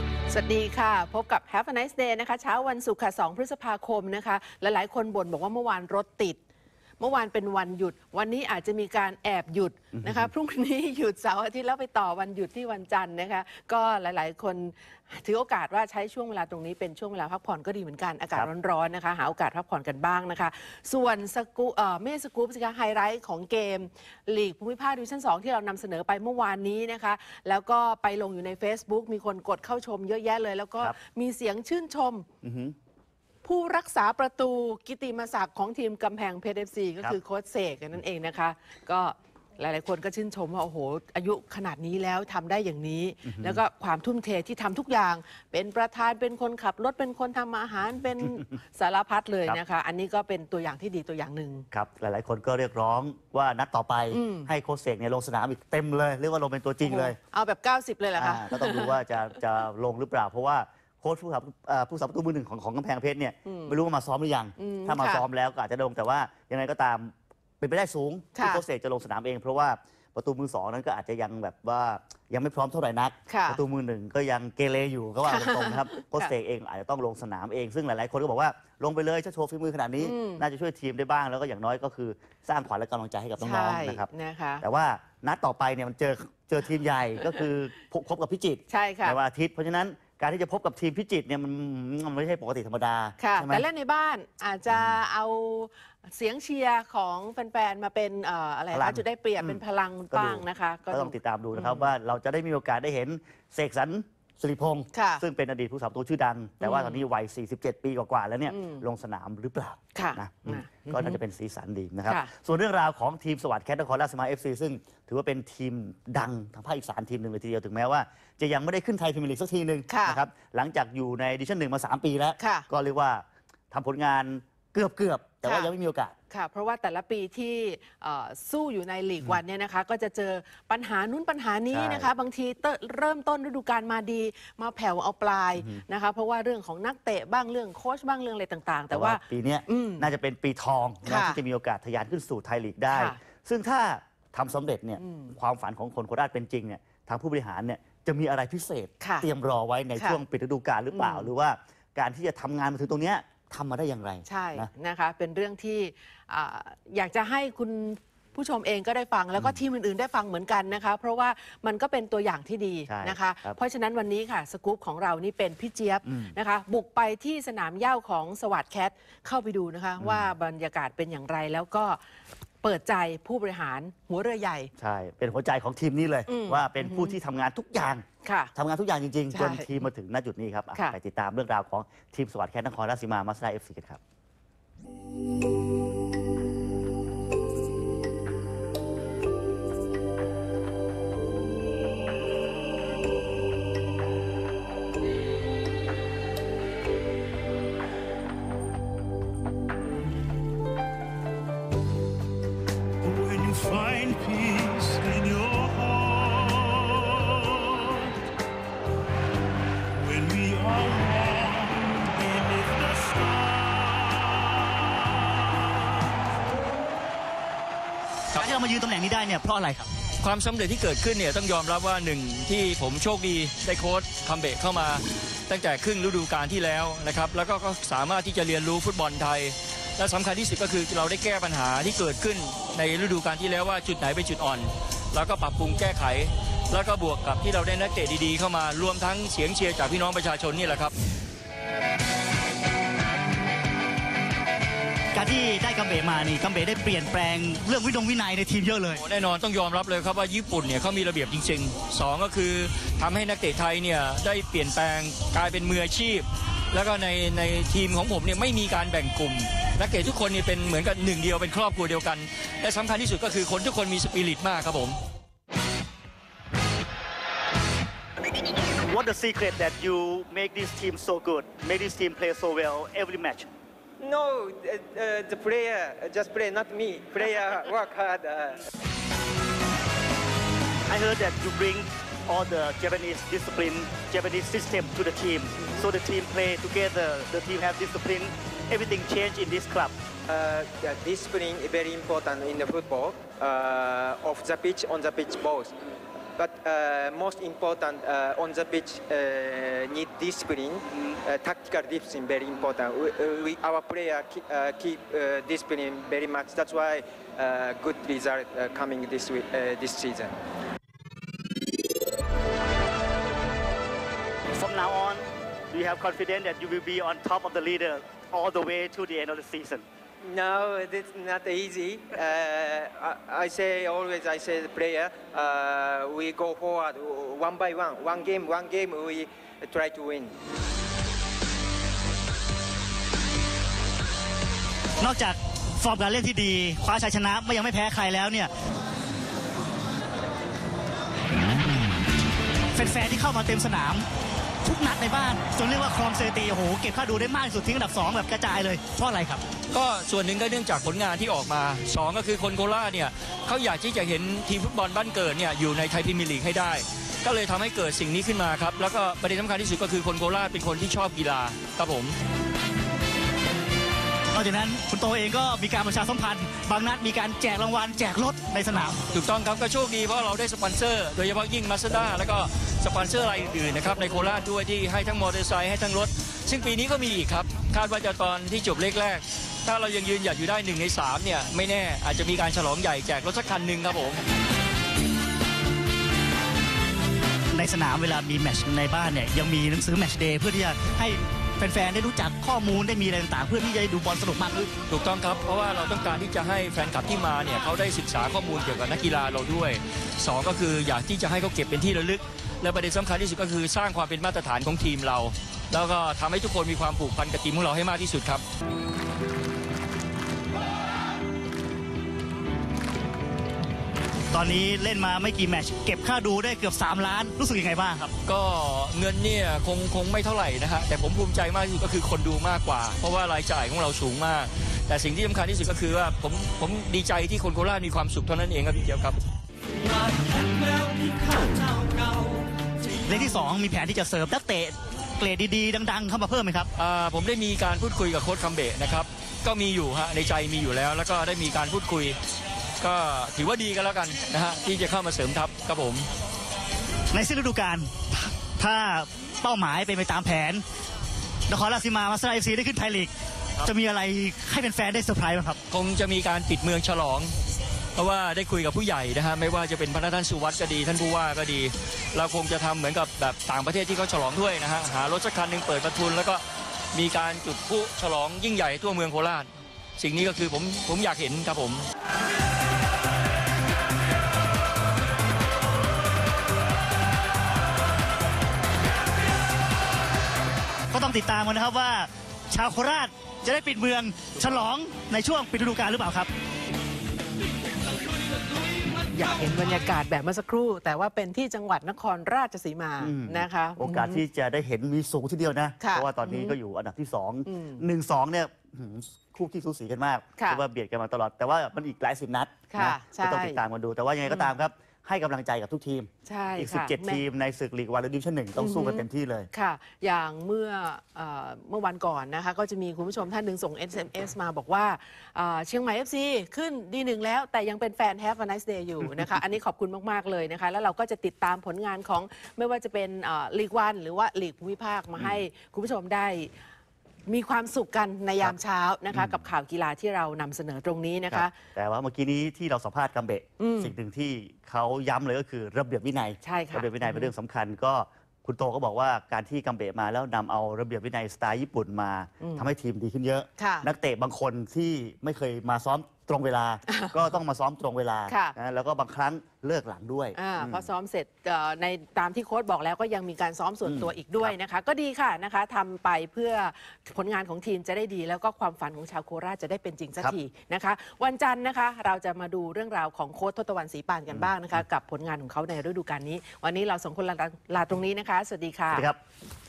ับสวัสดีค่ะ พบกับ Have a nice day นะคะ เช้าวันศุกร์ค่ะ 2 พฤษภาคมนะคะ หลายๆ คนบ่นบอกว่าเมื่อวานรถติด เมื่อวานเป็นวันหยุด วันนี้อาจจะมีการแอบหยุดนะคะพรุ่งนี้หยุดเสาร์อาทิตย์แล้วไปต่อวันหยุดที่วันจันทร์นะคะก็หลายๆ คนถือโอกาสว่าใช้ช่วงเวลาตรงนี้เป็นช่วงเวลาพักผ่อนก็ดีเหมือนกันอากาศครับร้อนๆนะคะ หาโอกาสพักผ่อนกันบ้างนะคะ ส่วนสกูเอ่อไม่ใช่สกู๊ปสิคะไฮไลท์ของเกมลีกภูมิภาคดิวิชั่น2ที่เรานำเสนอไปเมื่อวานนี้นะคะ แล้วก็ไปลงอยู่ใน Facebook มีคนกดเข้าชมเยอะแยะเลย แล้วก็ครับมีเสียงชื่นชมอือหือ ผู้รักษาประตูกิติมศักดิ์ของทีมกำแพงเพชรเอฟซีก็ครับคือโค้ชเสกนั่นเองนะคะ ก็หลาย ๆ คนก็ชื่นชมว่า โอ้โห อายุขนาดนี้แล้วทำได้อย่างนี้ แล้วก็ความทุ่มเทที่ทำทุกอย่าง เป็นประธานเป็นคนขับรถเป็นคนทำอาหารเป็นสารพัดเลยนะคะ อันนี้ก็เป็นตัวอย่างที่ดีตัวอย่างหนึ่งครับ หลาย ๆ คนก็เรียกร้องว่านัดต่อไปอืมให้โค้ชเสกเนี่ยลงสนามอีกเต็มเลย เรียกว่าลงเป็นตัวจริงเลยโอ้โหเอาแบบ 90 เลยเหรอคะอ่าก็ต้องดูว่าจะจะลงหรือเปล่าเพราะว่า โค้ชผู้สับเอ่อผู้สับประตูมือหนึ่งของของกำแพงเพชรเนี่ยอืมไม่รู้ว่ามาซ้อมหรือยังอืมถ้ามาค่ะซ้อมแล้วก็อาจจะลงแต่ว่ายังไงก็ตามเป็นไปได้สูงที่ค่ะโค้ชเสกจะลงสนามเอง เพราะว่าประตูมือสองนั้นก็อาจจะยังแบบว่ายังไม่พร้อมเท่าไหร่นักค่ะประตูมือหนึ่งก็ยังเกเรอยู่ก็ว่าตรงๆนะครับโค้ชเสกเองอาจจะต้องลงสนามเอง ซึ่งหลายๆคนก็บอกว่าลงไปเลยถ้าโชว์ฝีมือขนาดนี้อืมน่าจะช่วยทีมได้บ้างแล้วก็อย่างน้อยก็คือสร้างขวัญและกำลังใจให้กับน้องใช่ๆนะครับนะคะแต่ว่านัดต่อไปเนี่ยมันเจอเจอทีมใหญ่ก็คือพบพบกับพิจิตรใช่ค่ะในวันอาทิตย์เพราะฉะนั้น การที่จะพบกับทีมพิจิตรเนี่ยมันมันไม่ใช่ปกติธรรมดาค่ะ ใช่ไหม แต่เล่นในบ้านอาจจะเอาเสียงเชียร์ของแฟนๆ มาเป็นเอ่ออะไรพลัคะงจุดได้เปรียบอืม เป็นพลังก็ดูบ้างนะคะ ก็ต้องติดตามดูนะครับอืมว่าเราจะได้มีโอกาสได้เห็นเสกสรร สิริพงศ์ค่ะซึ่งเป็นอดีตผู้สาประตูชื่อดัง แต่ว่าอืมตอนนี้วัย 47 ปีกว่าๆแล้วเนี่ยอืมลงสนามหรือเปล่าค่ะนะอืมอะก็น่าจะเป็นสีสันดีนะครับ ค่ะ ส่วนเรื่องราวของทีมสวัสดิ์แคทนครราชสีมาเอฟซีซึ่งถือว่าเป็นทีมดังทางภาคอีสานทีมหนึ่งเลยทีเดียวถึงแม้ว่า จะยังไม่ได้ขึ้นไทยพรีเมียร์ลีกสักทีหนึ่งค่ะนะครับหลังจากอยู่ในดิวิชั่นหนึ่งมา 3 ปีแล้ว ค่ะก็เรียกว่าทำผลงานเกือบเกือบๆ แต่ว่าค่ะยังไม่มีโอกาส ค่ะ เพราะว่าแต่ละปีที่เอ่อสู้อยู่ในลีกวันเนี่ยนะคะ ก็จะเจอปัญหานู้นปัญหานี้ใช่นะคะ บางทีเตเริ่มต้นฤดูกาลมาดี มาแผ่วเอาปลายนะคะ เพราะว่าเรื่องของนักเตะบ้างเรื่องโค้ชบ้างเรื่องอะไรต่างๆ แต่ว่า ปีเนี้ยอืมน่าจะเป็นปีทองนะค่ะที่จะมีโอกาสทะยานขึ้นสู่ไทยลีกได้ ค่ะซึ่งถ้าทำสำเร็จเนี่ยอืมความฝันของคนโคราชเป็นจริงเนี่ยทางผู้บริหารเนี่ยจะมีอะไรพิเศษ ค่ะเตรียมรอไว้ในค่ะช่วงปิดฤดูกาลหรือเปล่า อืม หรือว่าการที่จะทำงานมาถึงตรงเนี้ย ทำมาได้อย่างไรใช่นะ นะคะ เป็นเรื่องที่อ่าอยากจะให้คุณผู้ชมเองก็ได้ฟังแล้วก็ทีมอื่นๆได้ฟังเหมือนกันนะคะ เพราะว่ามันก็เป็นตัวอย่างที่ดีใช่นะคะ ครับเพราะฉะนั้นวันนี้ค่ะสกู๊ปของเรานี่เป็นพี่เจี๊ยบอืมนะคะ บุกไปที่สนามเหย้าของสวัสดแคทเข้าไปดูนะคะ ว่าบรรยากาศเป็นอย่างไรแล้วก็ เปิดใจผู้บริหารหัวเรือใหญ่ ใช่ เป็นหัวใจของทีมนี้เลย อืมว่าเป็นผู้ที่ทำงานทุกอย่างค่ะทำงานทุกอย่างจริงใช่ๆ จนทีมมาถึงณจุดนี้ครับอะค่ะ ไปติดตามเรื่องราวของทีมสวัสดิ์แคทนครราชสีมามาสด้าเอฟซีกันครับ ที่เรามายืนตำแหน่งนี้ได้เนี่ยเพราะอะไรครับ ความสำเร็จที่เกิดขึ้นเนี่ยต้องยอมรับว่าหนึ่งที่ผมโชคดีได้โค้ชคัมเบะเข้ามา ตั้งแต่ครึ่งฤดูกาลที่แล้วนะครับ แล้วก็ก็สามารถที่จะเรียนรู้ฟุตบอลไทย และสำคัญที่สุดก็คือเราได้แก้ปัญหาที่เกิดขึ้นในฤดูกาลที่แล้วว่าจุดไหนเป็นจุดอ่อน แล้วก็ปรับปรุงแก้ไข แล้วก็บวกกับที่เราได้นักเตะดีๆเข้ามารวมทั้งเสียงเชียร์จากพี่น้องประชาชนนี่แหละครับ การที่ได้กัมเบะมานี่กัมเบะได้เปลี่ยนแปลงเรื่องวินงวินัยในทีมเยอะเลยโอ้แน่นอนต้องยอมรับเลยครับว่าญี่ปุ่นเนี่ยเขามีระเบียบจริงๆสองก็คือทำให้นักเตะไทยเนี่ยได้เปลี่ยนแปลงกลายเป็นมืออาชีพ แล้วก็ในในทีมของผมเนี่ยไม่มีการแบ่งกลุ่ม นักเตะทุกคนเนี่ยเป็นเหมือนกับหนึ่งเดียวเป็นครอบครัวเดียวกัน และสำคัญที่สุดก็คือคนทุกคนมีสปิริตมากครับผม What the secret that you make this team so good make this team play so well every match No, uh, uh, the player uh, just play, not me. Player work hard. Uh, I heard that you bring all the Japanese discipline, Japanese system to the team. So the team play together, the team have discipline. Everything change in this club. uh, discipline is very important in the football. Uh, off the pitch, on the pitch, both. But uh, most important uh, on the pitch uh, need discipline, uh, tactical discipline very important. We, uh, we, our player keep, uh, keep uh, discipline very much. That's why uh, good result coming this week, this season. From now on, we have confidence that you will be on top of the leader all the way to the end of the season. No, it's not easy. Uh, I, I say always, I say the player, uh, we go forward one by one, one game, one game, we try to win. นอกจากฟอร์มการเล่นที่ดีคว้าชัยชนะไม่ยังไม่แพ้ใครแล้วเนี่ยแฟนๆที่เข้ามาเต็มสนาม ทุกนัดในบ้านจนเรียกว่าครองสถิติโอ้โหเก็บค่าดูได้มากที่สุดทิ้งอันดับ 2 แบบกระจายเลยเพราะอะไรครับ ก็ส่วนหนึ่งก็เนื่องจากผลงานที่ออกมาสองก็คือคนโคราชเนี่ยเขาอยากที่จะเห็นทีมฟุตบอลบ้านเกิดเนี่ยอยู่ในไทยพรีเมียร์ลีกให้ได้ ก็เลยทำให้เกิดสิ่งนี้ขึ้นมาครับ แล้วก็ประเด็นสำคัญที่สุดก็คือคนโคราชเป็นคนที่ชอบกีฬาครับผมนอกจากนั้นคุณโตเองก็มีการประชาสัมพันธ์ บางนัดมีการแจกรางวัลแจกรถในสนาม ถูกต้องครับก็โชคดีเพราะเราได้สปอนเซอร์ โดยเฉพาะยิ่งมาสด้าแล้วก็ สปอนเซอร์รายอื่นๆนะครับในโคราชด้วยที่ให้ทั้งมอเตอร์ไซค์ให้ทั้งรถ ซึ่งปีนี้ก็มีอีกครับ คาดว่าจะตอนที่จบเลขแรก ถ้าเรายังยืนหยัดอยู่ได้หนึ่งในสามเนี่ยไม่แน่อาจจะมีการฉลองใหญ่แจกรถสักคันหนึ่งครับผม ในสนามเวลามีแมตชในบ้านเนี่ยยังมีหนังสือแมตชเดย์เพื่อที่จะให้แฟนๆ ได้รู้จักข้อมูลได้มีอะไรต่างๆ เพื่อที่จะได้ดูบอลสนุกมากขึ้นถูกต้องครับ เพราะว่าเราต้องการที่จะให้แฟนคลับที่มาเนี่ยเขาได้ศึกษาข้อมูลเกี่ยวกับนักกีฬาเราด้วยสองก็คืออยากที่จะให้เขาเก็บเป็นที่ระลึก และประเด็นสำคัญที่สุดก็คือสร้างความเป็นมาตรฐานของทีมเรา แล้วก็ทำให้ทุกคนมีความผูกพันกับทีมของเราให้มากที่สุดครับตอนนี้เล่นมาไม่กี่แมตช์เก็บค่าดูได้เกือบ 3 ล้านรู้สึกยังไงบ้างครับ ก็เงินเนี่ยคงคงไม่เท่าไหร่นะฮะแต่ผมภูมิใจมากที่สุดก็คือคนดูมากกว่า เพราะว่ารายจ่ายของเราสูงมาก แต่สิ่งที่สำคัญที่สุดก็คือว่าผมผมดีใจที่คนโคราชมีความสุขเท่านั้นเองครับพี่เจียวครับ เลขที่2มีแผนที่จะเสริมนักเตะเกรดดีๆ ดัง ๆ เข้ามาเพิ่มไหมครับ อ่าผมได้มีการพูดคุยกับโค้ชคัมเบะนะครับ ก็มีอยู่ฮะในใจมีอยู่แล้ว แล้วก็ได้มีการพูดคุย ก็ถือว่าดีกันแล้วกันนะฮะที่จะเข้ามาเสริมทัพครับผม ในสิ้นฤดูกาลถ้าเป้าหมายเป็นไปตามแผนนครราชสีมามาสเตอร์เอฟซีได้ขึ้นไทยลีกจะมีอะไรให้เป็นแฟนๆได้เซอร์ไพรส์บ้างครับ คงจะมีการปิดเมืองฉลอง เพราะว่าได้คุยกับผู้ใหญ่นะฮะไม่ว่าจะเป็นพระท่านสุวัสด์ก็ดี ท่านผู้ว่าก็ดี เราคงจะทำเหมือนกับแบบต่างประเทศที่เขาฉลองด้วยนะฮะหารถสักคันหนึ่งเปิดประทุน แล้วก็มีการจุดพลุฉลองยิ่งใหญ่ทั่วเมืองโคราช สิ่งนี้ก็คือผมผมอยากเห็นครับผมก็ต้องติดตามกันนะครับว่าชาวโคราชจะได้ปิดเมืองฉลองในช่วงปิดฤดูกาลหรือเปล่าครับ อยากเห็นบรรยากาศแบบเมื่อสักครู่ แต่ว่าเป็นที่จังหวัดนครราชสีมาอืม นะคะ โอกาสที่จะได้เห็นมีสูงทีเดียวนะ ค่ะเพราะว่าตอนนี้ก็อยู่อันดับที่ อืม2 1 2เนี่ยหืมคู่ขี้สูสีกันมากค่ะเพราะว่าเบียดกันมาตลอดแต่ว่ามันอีกหลายสิบนัดค่ะนะใช่ก็ต้องติดตามกันดู แต่ว่ายังไงก็ตามครับ ให้กำลังใจกับทุกทีม ใช่อีก ค่ะ17แม่ทีมในศึกลีกวันและดิวิชั่นหนึ่งต้องสู้กันอือฮึเต็มที่เลย ค่ะ อย่างเมื่อเอ่อเมื่อวันก่อนนะคะ ก็จะมีคุณผู้ชมท่านหนึ่งส่ง SMS มาบอกว่าเอ่อเชียงใหม่ FC ขึ้นดีหนึ่งแล้ว แต่ยังเป็นแฟน Have a nice day อยู่นะคะ อันนี้ขอบคุณมาก ๆ เลยนะคะ แล้วเราก็จะติดตามผลงานของไม่ว่าจะเป็นลีกวันหรือว่าลีกภูมิภาคมาให้คุณผู้ชมได้ มีความสุขกันในยามเช้านะคะ กับข่าวกีฬาที่เรานำเสนอตรงนี้นะครัคะบแต่ว่าเมื่อกี้นี้ที่เราสัมภาษณ์กัมเบะอืมสิ่งหนึ่งที่เขาย้ำเลยก็คือระเบียบวินัยใช่ค่ะระเบียบวินัยเป็นเรื่องสำคัญก็คุณโตก็บอกว่าการที่กัมเบะมาแล้วนำเอาระเบียบวินัยสไตล์ญี่ปุ่นมาทำให้ทีมดีขึ้นเยอะค่ะนักเตะบางคนที่ไม่เคยมาซ้อม ตรงเวลา ก็ต้องมาซ้อมตรงเวลาค่ะ นะแล้วก็บางครั้งเลิกหลังด้วยอ่าอืม พอซ้อมเสร็จเอ่อในตามที่โค้ชบอกแล้วก็ยังมีการซ้อมส่วนตัวอืมอีกด้วยนะคะ ก็ดีค่ะนะคะทำไปเพื่อผลงานของทีมจะได้ดี แล้วก็ความฝันของชาวโคราชจะได้เป็นจริงสักครับ ทีนะคะ วันจันทร์นะคะ เราจะมาดูเรื่องราวของโค้ชทศตวรรณศรีปานกันบ้างนะคะ กับผลงานของเขาในฤดูกาลนี้ วันนี้เราสองคนลาลาตรงนี้นะคะ สวัสดีค่ะ สวัสดีครับ